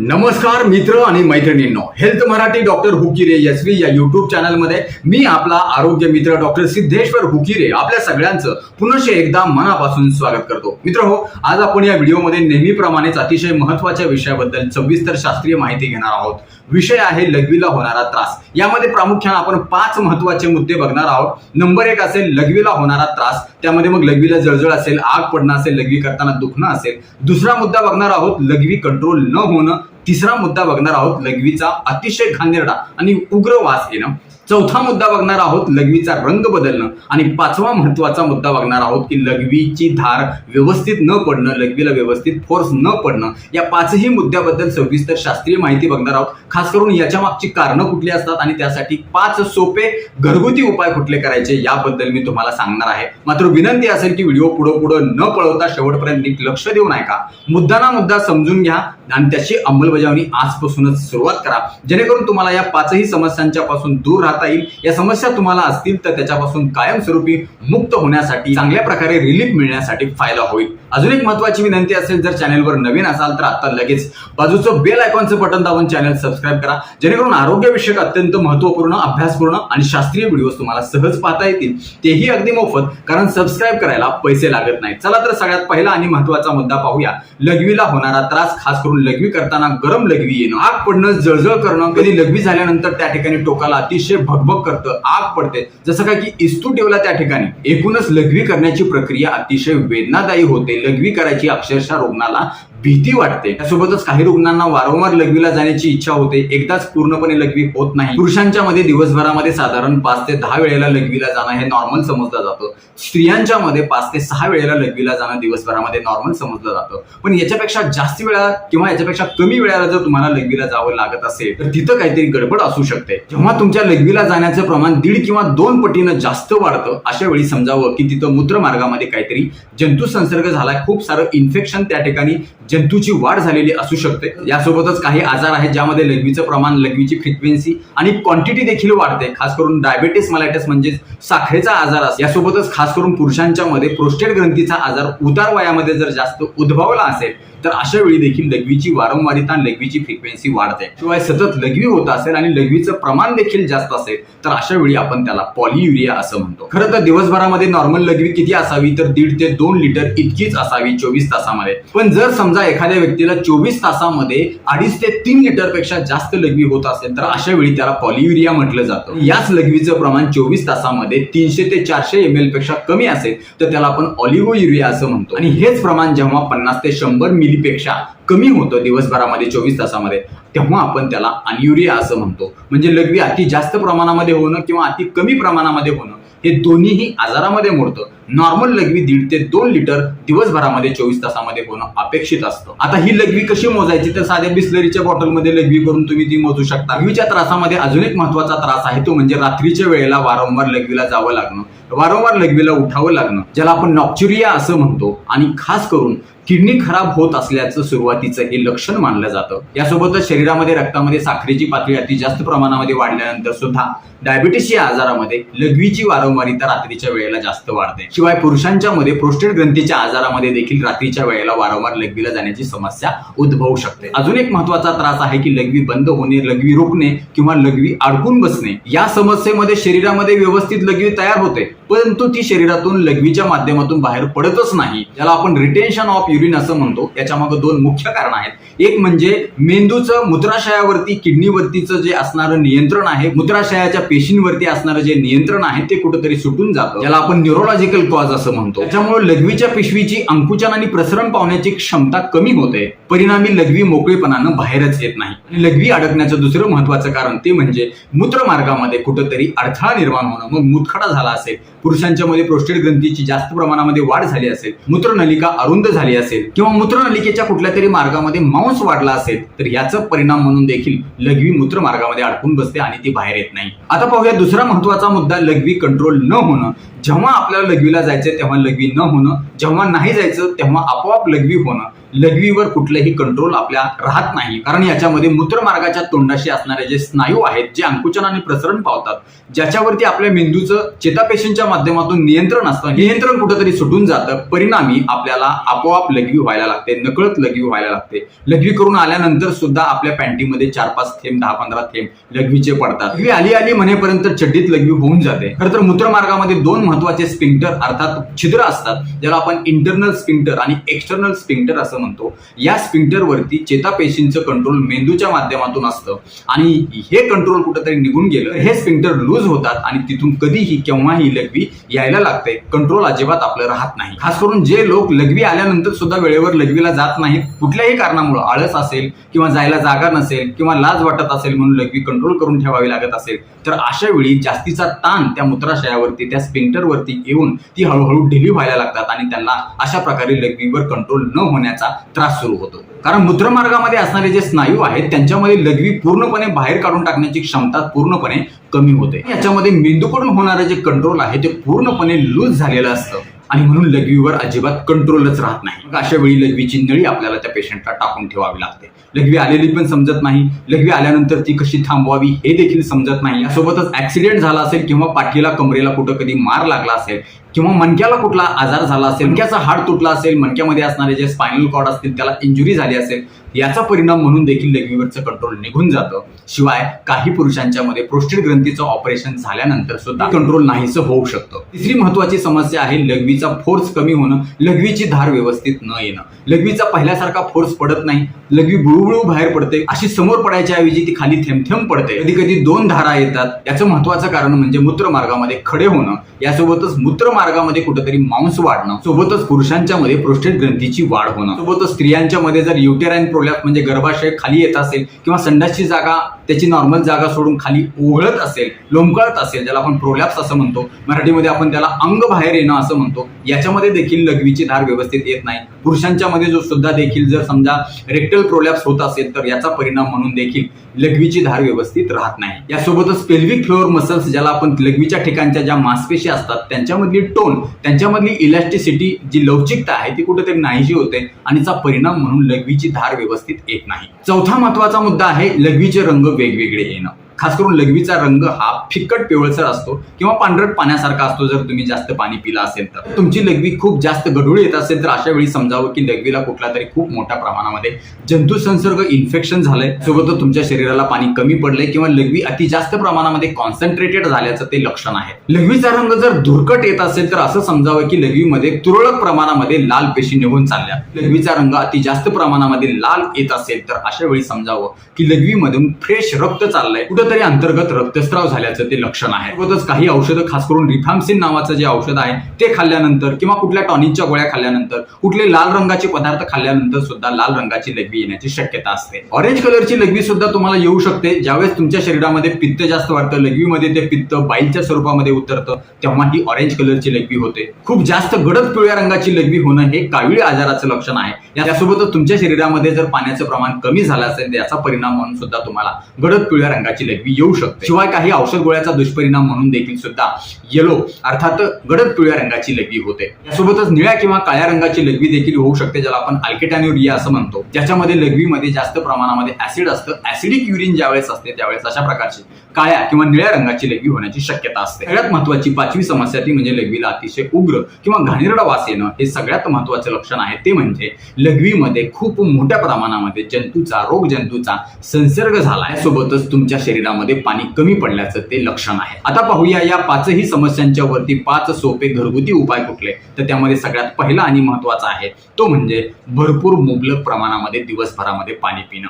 नमस्कार मित्र आणि मैत्रिणींनो. हेल्थ मराठी डॉक्टर हुकिरे यशवी या युट्यूब चॅनलमध्ये मी आपला आरोग्य मित्र डॉक्टर सिद्धेश्वर हुकिरे आपल्या सगळ्यांचं पुनश्च एकदा मनापासून स्वागत करतो. मित्र हो आज आपण या व्हिडिओमध्ये नेहमीप्रमाणेच अतिशय महत्त्वाच्या विषयाबद्दल सविस्तर शास्त्रीय माहिती घेणार आहोत. विषय आहे लघवीला होणारा त्रास. यामध्ये प्रामुख्याने आपण पाच महत्त्वाचे मुद्दे बघणार आहोत. नंबर एक असेल लघवीला होणारा त्रास. त्यामध्ये मग लघवीला जळजळ असेल आग पडणं असेल लघवी करताना दुखणं असेल. दुसरा मुद्दा बघणार आहोत लघवी कंट्रोल न होणं. तिसरा मुद्दा बघणार आहोत लघवीचा अतिशय घाणेरडा आणि उग्र वास येणं. चौथा मुद्दा बघणार आहोत लघवीचा रंग बदलणं. आणि पाचवा महत्त्वाचा मुद्दा बघणार आहोत की लघवीची धार व्यवस्थित न पडणं लघवीला व्यवस्थित फोर्स न पडणं. या पाचही मुद्द्याबद्दल सविस्तर शास्त्रीय माहिती बघणार आहोत. खास करून याच्या मागची कारणं कुठली असतात आणि त्यासाठी पाच सोपे घरगुती उपाय कुठले करायचे याबद्दल मी तुम्हाला सांगणार आहे. मात्र विनंती असेल की व्हिडिओ पुढं पुढं न पळवता शेवटपर्यंत नीट लक्ष देऊ नका मुद्दा ना मुद्दा समजून घ्या आणि त्याची अंमलबजावणी आजपासूनच सुरुवात करा. जेणेकरून तुम्हाला या पाचही समस्यांच्या पासून दूर राहता येईल. या समस्या तुम्हाला असतील तर त्याच्यापासून कायमस्वरूपी मुक्त होण्यासाठी चांगल्या प्रकारे रिलीफ मिळण्यासाठी फायदा होईल. अजून एक महत्वाची विनंती असेल जर चॅनलवर नवीन असाल तर आता लगेच बाजूचं बेल आयकॉनचं बटन दाबून चॅनल सबस्क्राईब करा. जेणेकरून आरोग्यविषयक अत्यंत महत्त्वपूर्ण अभ्यासपूर्ण आणि शास्त्रीय व्हिडिओ तुम्हाला सहज पाहता येतील. तेही अगदी मोफत कारण सबस्क्राईब करायला पैसे लागत नाहीत. चला तर सगळ्यात पहिला आणि महत्त्वाचा मुद्दा पाहूया. लघवीला होणारा त्रास खास करून लघवी करताना गरम लघवी येणं. आग पडणं जळजळ करणं कधी लघवी झाल्यानंतर त्या ठिकाणी टोकाला अतिशय भगभग करतं आग पडते. जसं काय की इस्तू ठेवला त्या ठिकाणी. एकूणच लघवी करण्याची प्रक्रिया अतिशय वेदनादायी होते. लघवी करायची अक्षरशः रुग्णाला भीती वाटते. त्यासोबतच काही रुग्णांना वारंवार लघवीला जाण्याची इच्छा होते. एकदाच पूर्णपणे लघवी होत नाही. पुरुषांच्या मध्ये दिवसभरामध्ये साधारण पाच ते दहा वेळेला लघवीला जाणं हे नॉर्मल समजलं जातं. स्त्रियांच्या मध्ये पाच ते सहा वेळेला लघवीला जाणं दिवसभरामध्ये नॉर्मल समजलं जातं. पण याच्यापेक्षा जास्त वेळा किंवा याच्यापेक्षा कमी वेळेला जर तुम्हाला लघवीला जावं लागत असेल तर तिथं काहीतरी गडबड असू शकते. जेव्हा तुमच्या लघवीला जाण्याचं प्रमाण दीड किंवा दोन पटीनं जास्त वाढतं अशा वेळी समजावं की तिथं मूत्रमार्गामध्ये काहीतरी जंतू संसर्ग खूप सारं इन्फेक्शन त्या ठिकाणी जंतूची वाढ झालेली असू शकते. यासोबतच काही आजार आहेत ज्यामध्ये लघवीचं प्रमाण लघवीची फ्रिक्वेन्सी आणि क्वांटिटी देखील वाढते. खास करून डायबेटीस मलायटस म्हणजे साखरेचा आजार असतो. यासोबतच खास करून पुरुषांच्या मध्ये प्रोस्टेट ग्रंथीचा आजार उतार वयामध्ये जर जास्त उद्भवला असेल तर अशा वेळी देखील लघवीची वारंवारिता लघवीची फ्रिक्वेन्सी वाढते. शिवाय सतत लघवी होत असेल आणि लघवीचं प्रमाण देखील जास्त असेल तर अशा वेळी आपण त्याला पॉलियुरिया असं म्हणतो. खरं तर दिवसभरामध्ये नॉर्मल लघवी किती असावी? तर दीड ते दोन लिटर इतकीच असावी चोवीस तासामध्ये. पण जर समजा एखाद्या व्यक्तीला चोवीस तासामध्ये अडीच ते तीन लिटरपेक्षा जास्त लघवी होत असेल तर अशा वेळी त्याला पॉलियुरिया म्हटलं जातं. याच लघवीचं प्रमाण चोवीस तासामध्ये तीनशे ते चारशे एम एलपेक्षा कमी असेल तर त्याला आपण ऑलिगोयुरिया असं म्हणतो. आणि हेच प्रमाण जेव्हा पन्नास ते शंभर मिलीपेक्षा कमी होतं दिवसभरामध्ये चोवीस तासामध्ये. तेव्हा आपण त्याला अनियुरिया असं म्हणतो. म्हणजे लघवी अति जास्त प्रमाणामध्ये होणं किंवा अति कमी प्रमाणामध्ये होणं हे दोन्हीही आजारामध्ये मोडतं. नॉर्मल लघवी दीड ते दोन लिटर दिवसभरामध्ये चोवीस तासामध्ये होणं अपेक्षित असतं. आता ही लघवी कशी मोजायची? तर साध्या बिस्लरीच्या बॉटलमध्ये लघवी करून तुम्ही ती मोजू शकता. लघवीच्या त्रासामध्ये अजून एक महत्त्वाचा त्रास आहे तो म्हणजे रात्रीच्या वेळेला वारंवार लघवीला जावं लागणं. वारंवार लघवीला उठावं लागणं ज्याला आपण नॉक्च्युरिया असं म्हणतो. आणि खास करून किडनी खराब होत असल्याचं सुरुवातीचं हे लक्षण मानलं जातं. यासोबतच शरीरामध्ये रक्तामध्ये साखरेची पातळी अति जास्त प्रमाणामध्ये वाढल्यानंतर सुद्धा डायबिटीस या आजारामध्ये लघवीची वारंवारिता रात्रीच्या वेळेला जास्त वाढते. शिवाय पुरुषांच्या मध्ये प्रोस्टेट ग्रंथीच्या आजारामध्ये देखील रात्रीच्या वेळेला वारंवार लघवीला जाण्याची समस्या उद्भवू शकते. अजून एक महत्त्वाचा त्रास आहे की लघवी बंद होणे लघवी रोखणे किंवा लघवी अडकून बसणे. या समस्येमध्ये शरीरामध्ये व्यवस्थित लघवी तयार होते. परंतु ती शरीरातून लघवीच्या माध्यमातून बाहेर पडतच नाही. ज्याला आपण रिटेन्शन ऑफ युरिन असं म्हणतो. याच्या मागे दोन मुख्य कारण आहेत. एक म्हणजे मेंदूचं मूत्राशयावरती किडनीवरतीचं जे असणारं नियंत्रण आहे मूत्राशयाच्या पेशींवरती असणारं जे नियंत्रण आहे ते कुठेतरी सुटून जातं. ज्याला आपण न्यूरोलॉजिकल कॉज असं म्हणतो. त्याच्यामुळे लघवीच्या पिशवीची अंकुचन आणि प्रसरण पावण्याची क्षमता कमी होते. परिणामी लघवी मोकळेपणानं बाहेरच येत नाही. आणि लघवी अडकण्याचं दुसरं महत्वाचं कारण ते म्हणजे मूत्रमार्गामध्ये कुठंतरी अडथळा निर्माण होणं. मग मुतखडा झाला असेल पुरुषांच्या मध्ये प्रोस्टेट ग्रंथीची जास्त प्रमाणामध्ये वाढ झाली असेल मूत्रनलिका अरुंद झाली असेल किंवा मूत्रनलिकेच्या कुठल्या तरी मार्गामध्ये मांस वाढला असेल तर याचा परिणाम म्हणून देखील लघवी मूत्रमार्गामध्ये अडकून बसते आणि ती बाहेर येत नाही. आता पाहूया दुसरा महत्त्वाचा मुद्दा लघवी कंट्रोल न होणं. जेव्हा आपल्याला लघवीला जायचं तेव्हा लघवी न होणं. जेव्हा नाही जायचं तेव्हा आपोआप लघवी होणं. लघवीवर कुठलंही कंट्रोल आपल्या राहत नाही. कारण याच्यामध्ये मूत्रमार्गाच्या तोंडाशी असणारे जे स्नायू आहेत जे अंकुचन आणि प्रसरण पावतात ज्याच्यावरती आपल्या मेंदूचं चेतापेशींच्या माध्यमातून नियंत्रण असतं. नियंत्रण कुठंतरी सुटून जातं. परिणामी आपल्याला आपोआप लघवी व्हायला लागते नकळत लघवी व्हायला लागते. लघवी करून आल्यानंतर सुद्धा आपल्या पॅन्टीमध्ये चार पाच थेंब दहा पंधरा थेंब लघवीचे पडतात. लघवी आली आली म्हणेपर्यंत चड्डीत लघवी होऊन जाते. खरं तर मूत्रमार्गामध्ये दोन महत्त्वाचे स्पिंक्टर अर्थात छिद्र असतात ज्याला आपण इंटरनल स्पिंक्टर आणि एक्सटर्नल स्पिंक्टर असं म्हणतो. या स्पिंक्टर वरती चेतापेशींचं कंट्रोल मेंदूच्या माध्यमातून असतं. आणि हे कंट्रोल कुठंतरी निघून गेलं हे स्पिंक्टर लूज होतात आणि तिथून कधीही केव्हाही लघवी यायला लागते. कंट्रोल अजिबात आपलं राहत नाही. खास करून जे लोक लघवी आल्यानंतर सुद्धा वेळेवर लघवीला जात नाहीत. कुठल्याही कारणामुळे आळस असेल किंवा जायला जागा नसेल किंवा लाज वाटत असेल म्हणून लघवी कंट्रोल करून ठेवावी लागत असेल तर अशा वेळी जास्तीचा ताण त्या मूत्राशयावरती त्या स्पिंक्टरवरती येऊन ती हळूहळू ढिली व्हायला लागतात आणि त्यांना अशा प्रकारे लघवीवर कंट्रोल न होण्याचा त्रास सुरू होतो. कारण मूत्रमार्गामध्ये असणारे जे स्नायू आहेत त्यांच्यामध्ये लघवी पूर्णपणे बाहेर काढून टाकण्याची क्षमता पूर्णपणे कमी होते. याच्यामध्ये मेंदूकडून होणारे जे कंट्रोल आहे ते पूर्णपणे लूज झालेलं असतं. आणि म्हणून लघवीवर अजिबात कंट्रोलच राहत नाही. अशा वेळी लघवीची नळी आपल्याला त्या पेशंटला टाकून ठेवावी लागते. लघवी आलेली पण समजत नाही. लघवी आल्यानंतर ती कशी थांबवावी हे देखील समजत नाही. यासोबतच ऍक्सिडेंट झाला असेल किंवा पाठीला कमरेला कुठं कधी मार लागला असेल किंवा मणक्याला कुठला आजार झाला असेल मणक्याचा हाड तुटला असेल मणक्यामध्ये असणारे जे स्पायनल कॉर्ड असतील त्याला इंजुरी झाली असेल याचा परिणाम म्हणून देखील लघवीवरचं कंट्रोल निघून जातं. शिवाय काही पुरुषांच्या प्रोस्टेड प्रोस्टेट ग्रंथीचं ऑपरेशन झाल्यानंतर सुद्धा कंट्रोल नाहीसं होऊ शकतं. तिसरी महत्वाची समस्या आहे लघवीचा फोर्स कमी होणं लघवीची धार व्यवस्थित न येणं. लघवीचा पहिल्यासारखा फोर्स पडत नाही लघवी बुळूबुळू बाहेर पडते अशी समोर पडायच्या ऐवजी ती खाली थेंब थेंब पडते. कधी कधी दोन धारा येतात याचं महत्वाचं कारण म्हणजे मूत्रमार्गामध्ये खडे होणं यासोबतच मार्गामध्ये कुठेतरी मांस वाढणं सोबतच पुरुषांच्या मध्ये प्रोस्टेट ग्रंथीची वाढ होणं सोबतच स्त्रियांच्या मध्ये जर युटेराईन प्रोलॅप म्हणजे गर्भाशय खाली येत असेल किंवा संडासची जागा त्याची नॉर्मल जागा सोडून खाली ओघळत असेल लोंबकळत असेल ज्याला आपण प्रोलॅप्स असं म्हणतो मराठीमध्ये आपण त्याला अंग बाहेर येणं असं म्हणतो याच्यामध्ये देखील लघवीची धार व्यवस्थित येत नाही. पुरुषांच्या मध्ये जो सुद्धा देखील जर समजा रेक्टल प्रोलॅप्स होत असेल तर याचा परिणाम म्हणून देखील लघवीची धार व्यवस्थित राहत नाही. यासोबतच पेल्विक फ्लोअर मसल्स ज्याला आपण लघवीच्या ठिकाणच्या ज्या मांसपेशी असतात त्यांच्यामधली टोन त्यांच्यामधली इलॅस्टिसिटी जी लवचिकता आहे ती कुठेतरी नाहीशी होते आणि चा परिणाम म्हणून लघवीची धार व्यवस्थित येत नाही. चौथा महत्त्वाचा मुद्दा आहे लघवीचे रंग वेगवेगळे येणं. खास करून लघवीचा रंग हा फिकट पिवळसर असतो किंवा पांढरट पाण्यासारखा असतो जर तुम्ही जास्त पाणी पिला असेल तर. तुमची लघवी खूप जास्त गढूळ येत असेल तर अशा वेळी समजावं की लघवीला कुठला तरी खूप मोठ्या प्रमाणामध्ये जंतू संसर्ग इन्फेक्शन झालंय. सोबतच तुमच्या शरीराला पाणी कमी पडलंय किंवा लघवी अति जास्त प्रमाणामध्ये कॉन्सन्ट्रेटेड झाल्याचं ते लक्षण आहे. लघवीचा रंग जर धुरकट येत असेल तर असं समजावं की लघवीमध्ये तुरळक प्रमाणामध्ये लाल पेशी निघून चालल्या. लघवीचा रंग अति जास्त प्रमाणामध्ये लाल येत असेल तर अशा वेळी समजावं की लघवीमधून फ्रेश रक्त चाललंय. कुठेतरी अंतर्गत रक्तस्राव झाल्याचं ते लक्षण आहे. सोबतच काही औषधं खास करून रिफॅम्सिन नावाचं जे औषध आहे ते खाल्ल्यानंतर किंवा कुठल्या टॉनिकच्या गोळ्या खाल्ल्यानंतर कुठले लाल रंगाचे पदार्थ खाल्ल्यानंतर सुद्धा लाल रंगाची लघवी येण्याची शक्यता असते. ऑरेंज कलरची लघवी सुद्धा तुम्हाला येऊ शकते. ज्यावेळेस तुमच्या शरीरामध्ये पित्त जास्त वाढतं लघवीमध्ये ते पित्त बाईलच्या स्वरूपामध्ये उतरतं तेव्हा ही ऑरेंज कलरची लघवी होते. खूप जास्त गडद पिवळ्या रंगाची लघवी होणं हे कावीळ आजाराचं लक्षण आहे. यासोबतच तुमच्या शरीरामध्ये जर पाण्याचं प्रमाण कमी झालं असेल याचा परिणाम म्हणून सुद्धा तुम्हाला गडद पिवळ्या रंगाची लघवी येऊ शकते. शिवाय काही औषध गोळ्याचा दुष्परिणाम म्हणून देखील सुद्धा येलो अर्थात गडद पिवळ्या रंगाची लघवी होते. यासोबतच निळ्या किंवा काळ्या रंगाची लघवी देखील होऊ शकते ज्याला आपण अल्केटॅन्युरिया असं म्हणतो. ज्याच्यामध्ये लघवीमध्ये जास्त प्रमाणामध्ये ऍसिड असतं. ऍसिडिक युरिन ज्यावेळेस असते त्यावेळेस अशा प्रकारची काळ्या किंवा निळ्या रंगाची लघवी होण्याची शक्यता असते. सगळ्यात महत्वाची पाचवी समस्या ती म्हणजे लघवीला अतिशय उग्र किंवा घाणेरडा वास येणं हे सगळ्यात महत्वाचं लक्षण आहे. ते म्हणजे लघवीमध्ये खूप मोठ्या प्रमाणामध्ये जंतूचा रोग जंतूचा संसर्ग झाला सोबतच तुमच्या शरीरामध्ये पाणी कमी पडल्याचं ते लक्षण आहे. आता पाहूया या पाचही समस्यांच्या वरती पाच सोपे घरगुती उपाय कुठले? तर त्यामध्ये सगळ्यात पहिला आणि महत्त्वाचा आहे तो म्हणजे भरपूर मुबलक प्रमाणामध्ये दिवसभरामध्ये पाणी पिणं.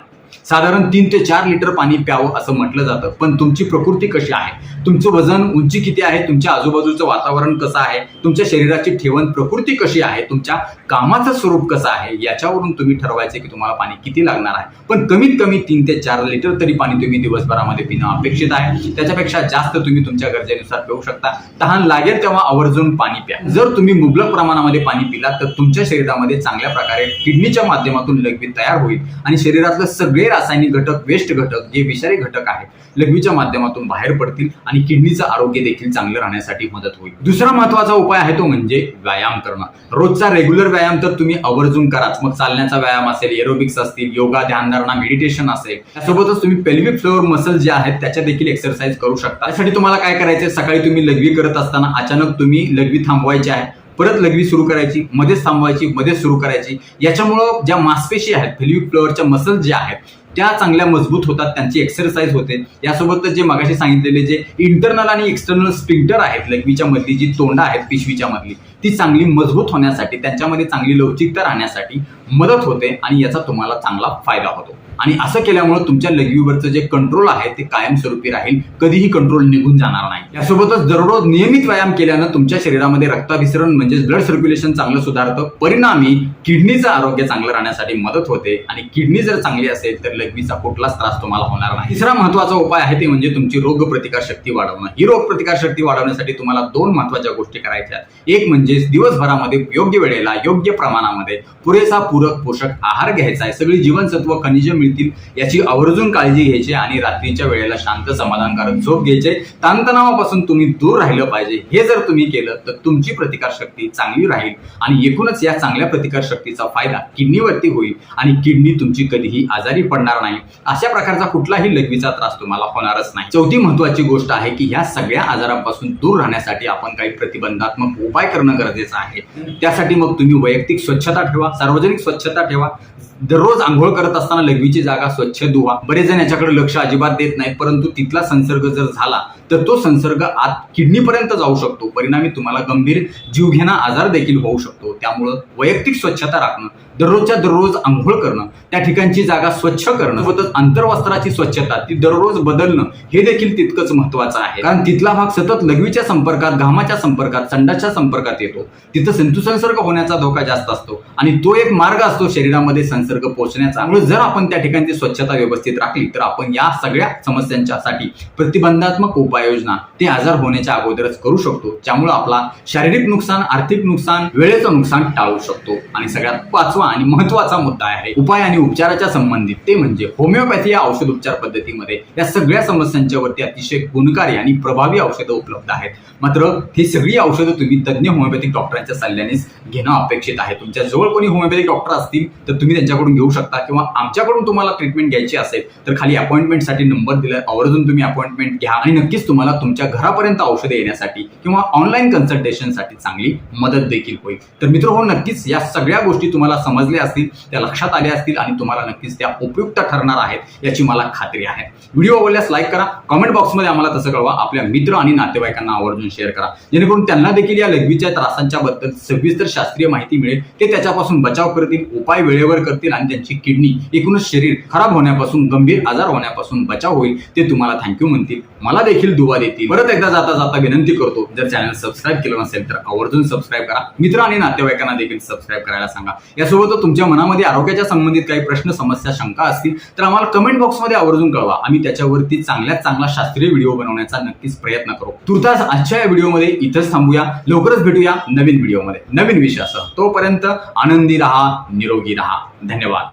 साधारण तीन ते चार लिटर पाणी प्यावं असं म्हटलं जातं. पण तुमची प्रकृती कशी आहे? तुमचं वजन उंची किती आहे? तुमच्या आजूबाजूचं वातावरण कसं आहे? तुमच्या शरीराची ठेवण प्रकृती कशी आहे? तुमच्या कामाचं स्वरूप कसं आहे? याच्यावरून तुम्ही ठरवायचे की तुम्हाला पाणी किती लागणार आहे. पण कमीत कमी तीन ते चार लिटर तरी पाणी तुम्ही दिवसभरामध्ये पिणं अपेक्षित आहे. त्याच्यापेक्षा जास्त तुम्ही तुमच्या गरजेनुसार पिऊ शकता. तहान लागेल तेव्हा आवर्जून पाणी प्या. जर तुम्ही मुबलक प्रमाणामध्ये पाणी पिला तर तुमच्या शरीरामध्ये चांगल्या प्रकारे किडनीच्या माध्यमातून लघवी तयार होईल आणि शरीरातलं सगळे रासायनिक घटक वेस्ट घटक जे विषारी घटक आहेत. लघवीच्या माध्यमातून बाहेर पडतील आणि किडनीचं आरोग्य देखील चांगलं राहण्यासाठी मदत होईल. दुसरा महत्त्वाचा उपाय आहे तो म्हणजे व्यायाम करणं. रोजचा रेग्युलर व्यायाम तर तुम्ही आवर्जून कराच. मग चालण्याचा व्यायाम असेल एरोबिक्स असतील योगा ध्यानधारणा मेडिटेशन असेल. त्यासोबतच तुम्ही पेल्विक फ्लोअर मसल जे आहेत त्याच्या देखील एक्सरसाइज करू शकता. त्यासाठी तुम्हाला काय करायचं सकाळी तुम्ही लघवी करत असताना अचानक तुम्ही लघवी थांबवायची आहे. परत लघवी सुरू करायची मध्येच थांबवायची मध्येच सुरू करायची. याच्यामुळं ज्या मासपेशी आहेत पेल्विक फ्लोअरच्या मसल ज्या आहेत त्या चांगल्या मजबूत होतात त्यांची एक्सरसाइज होते. यासोबतच जे मगाशी सांगितलेले जे इंटरनल आणि एक्सटर्नल स्प्रिंटर आहेत लघवीच्या मधली जी तोंडा आहेत पिशवीच्या मधली ती चांगली मजबूत होण्यासाठी त्यांच्यामध्ये चांगली लवचिकता राहण्यासाठी मदत होते आणि याचा तुम्हाला चांगला फायदा होतो. आणि असं केल्यामुळे तुमच्या लघवीवरचं जे कंट्रोल आहे ते कायमस्वरूपी राहील. कधीही कंट्रोल निघून जाणार नाही. यासोबतच दररोज नियमित व्यायाम केल्यानं तुमच्या शरीरामध्ये रक्ताभिसरण म्हणजेच ब्लड सर्क्युलेशन चांगलं सुधारतं. परिणामी किडनीचं आरोग्य चांगलं राहण्यासाठी मदत होते. आणि किडनी जर चांगली असेल तर लघवीचा कुठलाच त्रास तुम्हाला होणार नाही. तिसरा महत्त्वाचा उपाय आहे ते म्हणजे तुमची रोगप्रतिकार शक्ती वाढवणं. ही रोगप्रतिकार शक्ती वाढवण्यासाठी तुम्हाला दोन महत्त्वाच्या गोष्टी करायच्या आहेत. एक म्हणजे दिवसभरामध्ये योग्य वेळेला योग्य प्रमाणामध्ये पुरेसा पूरक पोषक आहार घ्यायचा आहे. सगळी जीवनसत्व खनिज मिळतील याची आवर्जून काळजी घ्यायची आणि रात्रीच्या वेळेला शांत समाधानकारक झोप घ्यायचे. ताणतणावापासून तुम्ही दूर राहिलं पाहिजे. हे जर तुम्ही केलं तर तुमची प्रतिकार शक्ती चांगली राहील आणि एकूणच या चांगल्या प्रतिकार शक्तीचा फायदा किडनीवरती होईल आणि किडनी तुमची कधीही आजारी पडणार नाही. अशा प्रकारचा कुठलाही लघवीचा त्रास तुम्हाला होणारच नाही. चौथी महत्वाची गोष्ट आहे की ह्या सगळ्या आजारांपासून दूर राहण्यासाठी आपण काही प्रतिबंधात्मक उपाय करणं गरजेचं आहे. त्यासाठी मग तुम्ही वैयक्तिक स्वच्छता ठेवा सार्वजनिक स्वच्छता ठेवा. दररोज आंघोळ करत असताना लघवीची जागा स्वच्छ धुवा. बरेच जण याच्याकडे लक्ष अजिबात देत नाही परंतु तिथला संसर्ग जर झाला तर तो संसर्ग आत किडनीपर्यंत जाऊ शकतो. परिणामी तुम्हाला गंभीर जीवघेणा आजार देखील होऊ शकतो. त्यामुळं वैयक्तिक स्वच्छता राखणं दररोजच्या दररोज आंघोळ करणं त्या ठिकाणची जागा स्वच्छ करणं सोबतच अंतर्वस्त्राची स्वच्छता ती दररोज बदलणं हे देखील तितकंच महत्वाचं आहे. कारण तिथला भाग सतत लघवीच्या संपर्कात घामाच्या संपर्कात संडाच्या संपर्कात येतो. तिथं जंतुसंसर्ग होण्याचा धोका जास्त असतो आणि तो एक मार्ग असतो शरीरामध्ये संसर्ग पोहोचण्याचा. जर आपण त्या ठिकाणची स्वच्छता व्यवस्थित राखली तर आपण या सगळ्या समस्यांच्यासाठी प्रतिबंधात्मक उपाययोजना ते आजार होण्याच्या अगोदरच करू शकतो. त्यामुळे आपला शारीरिक नुकसान आर्थिक नुकसान वेळेचं नुकसान टाळू शकतो. आणि सगळ्यात पाचवा आणि महत्त्वाचा मुद्दा आहे उपाय आणि उपचाराच्या संबंधित. ते म्हणजे होमिओपॅथी या औषध उपचार पद्धतीमध्ये या सगळ्या समस्यांच्या वरती अतिशय गुणकारी आणि प्रभावी औषधं उपलब्ध आहेत. मात्र ही सगळी औषधं तुम्ही तज्ज्ञ होमिओपॅथिक डॉक्टरांच्या सल्ल्यानेच घेणं अपेक्षित आहे. तुमच्या जवळ कोणी होमिओपॅथिक डॉक्टर असतील तर तुम्ही त्यांच्याकडून घेऊ शकता किंवा आमच्याकडून तुम्हाला ट्रीटमेंट घ्यायची असेल तर खाली अपॉइंटमेंटसाठी नंबर दिला आवर्जून तुम्ही अपॉइंटमेंट घ्या. आणि नक्कीच तुम्हाला तुमच्या घरापर्यंत औषधे येण्यासाठी किंवा ऑनलाईन कन्सल्टेशनसाठी चांगली मदत देखील होईल. तर मित्र हो नक्कीच या सगळ्या गोष्टी तुम्हाला समजल्या असतील त्या लक्षात आल्या असतील आणि तुम्हाला नक्कीच त्या उपयुक्त ठरणार आहेत याची मला खात्री आहे. व्हिडिओ आवडल्यास लाईक करा. कमेंट बॉक्समध्ये आम्हाला तसं कळवा. आपल्या मित्र आणि नातेवाईकांना आवर्जून शेअर करा. जेणेकरून त्यांना देखील या लघवीच्या त्रासांच्या बद्दल सविस्तर शास्त्रीय माहिती मिळेल. ते त्याच्यापासून बचाव करतील उपाय वेळेवर करतील आणि त्यांची किडनी एकूणच शरीर खराब होण्यापासून गंभीर आजार होण्यापासून बचाव होईल ते तुम्हाला थँक्यू म्हणतील. मला देखील दुवा देतील. परत एकदा जाता जाता विनंती करतो जर चॅनल सबस्क्राईब केलं नसेल तर आवर्जून सबस्क्राईब करा. मित्र आणि नातेवाईकांना देखील सबस्क्राईब करायला सांगा. यासोबत तुमच्या मनामध्ये आरोग्याच्या संबंधित काही प्रश्न समस्या शंका असतील तर आम्हाला कमेंट बॉक्समध्ये आवर्जून कळवा. आम्ही त्याच्यावरती चांगल्यात चांगला शास्त्रीय व्हिडिओ बनवण्याचा नक्कीच प्रयत्न करू. तुर्तास आजच्या या व्हिडिओमध्ये इथंच थांबूया. लवकरच भेटूया नवीन व्हिडिओमध्ये नवीन विषयासह. तोपर्यंत आनंदी राहा निरोगी राहा. धन्यवाद.